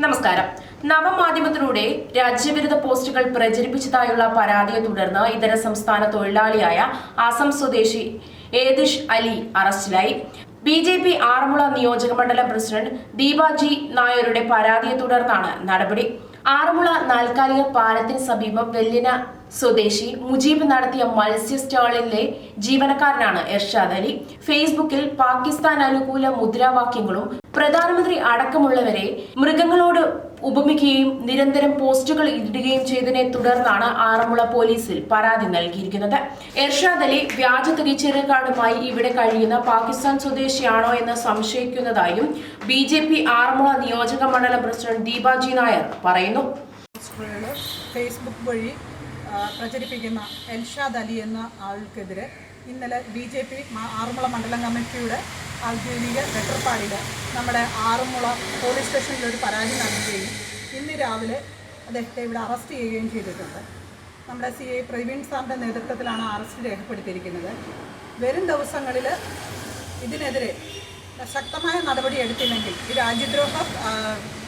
നമസ്കാരം. നവമാധ്യമത്തിലൂടെ രാജ്യവിരുദ്ധ പോസ്റ്റുകൾ പ്രചരിപ്പിച്ചതായുള്ള പരാതിയെ തുടർന്ന് ഇതര സംസ്ഥാന തൊഴിലാളിയായ അസം സ്വദേശി ഏദിഷ് അലി അറസ്റ്റിലായി. ബി ജെ പി ആറന്മുള നിയോജക മണ്ഡലം പ്രസിഡന്റ് ദീപാജി നായരുടെ പരാതിയെ തുടർന്നാണ് നടപടി. ആറന്മുള നാൽക്കാലിക പാലത്തിന് സമീപം വെല്ലിന സ്വദേശി മുജീബ് നടത്തിയ മത്സ്യ സ്റ്റാളിലെ ജീവനക്കാരനാണ് എർഷാദ് അലി. ഫേസ്ബുക്കിൽ പാകിസ്ഥാൻ അനുകൂല മുദ്രാവാക്യങ്ങളും പ്രധാനമന്ത്രി അടക്കമുള്ളവരെ മൃഗങ്ങളോട് ഉപമിക്കുകയും നിരന്തരം പോസ്റ്റുകൾ ഇടുകയും ചെയ്തതിനെ തുടർന്നാണ് ആറന്മുള പോലീസിൽ പരാതി നൽകിയിരിക്കുന്നത്. എർഷാദ് അലി വ്യാജ തിരിച്ചറിയൽ ഇവിടെ കഴിയുന്ന പാകിസ്ഥാൻ സ്വദേശിയാണോ എന്ന് സംശയിക്കുന്നതായും ബി ജെ പി ആറന്മുള നിയോജക മണ്ഡലം പ്രസിഡന്റ് ദീപാജി നായർ പറയുന്നു. ഫേസ്ബുക്ക് വഴി പ്രചരിപ്പിക്കുന്ന എൽഷാദ് അലി എന്ന ആൾക്കെതിരെ ഇന്നലെ ബി ജെ പി ആറന്മുള മണ്ഡലം കമ്മിറ്റിയുടെ ഔദ്യോഗിക ലെറ്റർപാടിൽ നമ്മുടെ ആറന്മുള പോലീസ് സ്റ്റേഷനിൽ ഒരു പരാതി നൽകുകയും ഇന്ന് രാവിലെ അദ്ദേഹത്തെ ഇവിടെ അറസ്റ്റ് ചെയ്യുകയും ചെയ്തിട്ടുണ്ട്. നമ്മുടെ സി ഐ പ്രവീൺ സാറിന്റെ നേതൃത്വത്തിലാണ് അറസ്റ്റ് രേഖപ്പെടുത്തിയിരിക്കുന്നത്. വരും ദിവസങ്ങളിൽ ഇതിനെതിരെ ശക്തമായ നടപടി എടുത്തില്ലെങ്കിൽ ഈ രാജ്യദ്രോഹ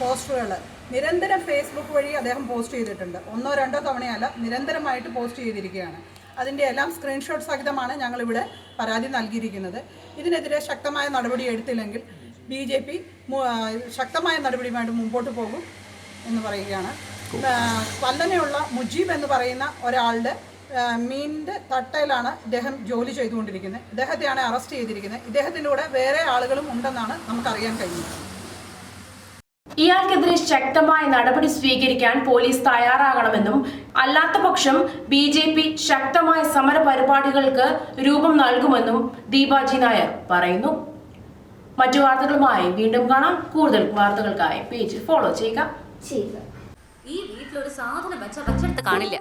പോസ്റ്ററുകൾ നിരന്തരം ഫേസ്ബുക്ക് വഴി അദ്ദേഹം പോസ്റ്റ് ചെയ്തിട്ടുണ്ട്. ഒന്നോ രണ്ടോ തവണയല്ല നിരന്തരമായിട്ട് പോസ്റ്റ് ചെയ്തിരിക്കുകയാണ്. അതിന്റെ എല്ലാം സ്ക്രീൻഷോട്ട് സഹിതമാണ് ഞങ്ങളിവിടെ പരാതി നൽകിയിരിക്കുന്നത്. ഇതിനെതിരെ ശക്തമായ നടപടി എടുത്തില്ലെങ്കിൽ ബി ജെ പി ശക്തമായ നടപടിയുമായിട്ട് മുമ്പോട്ട് പോകും എന്ന് പറയുകയാണ്. കൊല്ലനെയുള്ള മുജീബ് എന്ന് പറയുന്ന ഒരാളുടെ ആ, മീനിന്റെ തട്ടയിലാണ് ഇദ്ദേഹം ജോലി ചെയ്തുകൊണ്ടിരിക്കുന്നത്. ഇദ്ദേഹത്തെയാണ് അറസ്റ്റ് ചെയ്തിരിക്കുന്നത്. ഇദ്ദേഹത്തിന്റെ കൂടെ വേറെ ആളുകളും ഉണ്ടെന്നാണ് നമുക്കറിയാൻ കഴിയുന്നത്. ഇയാൾക്കെതിരെ ശക്തമായ നടപടി സ്വീകരിക്കാൻ പോലീസ് തയ്യാറാകണമെന്നും അല്ലാത്ത പക്ഷം ബി ജെ പി ശക്തമായ സമര പരിപാടികൾക്ക് രൂപം നൽകുമെന്നും ദീപാജി നായർ പറയുന്നു. മറ്റു വാർത്തകളുമായി വീണ്ടും കാണാം. കൂടുതൽ വാർത്തകൾക്കായി പേജ് ഫോളോ ചെയ്യുക. ചെയ്യുക. ഈ വീട്ടിലൊരു സാധനം വെച്ച വെച്ചെടുത്ത് കാണില്ല.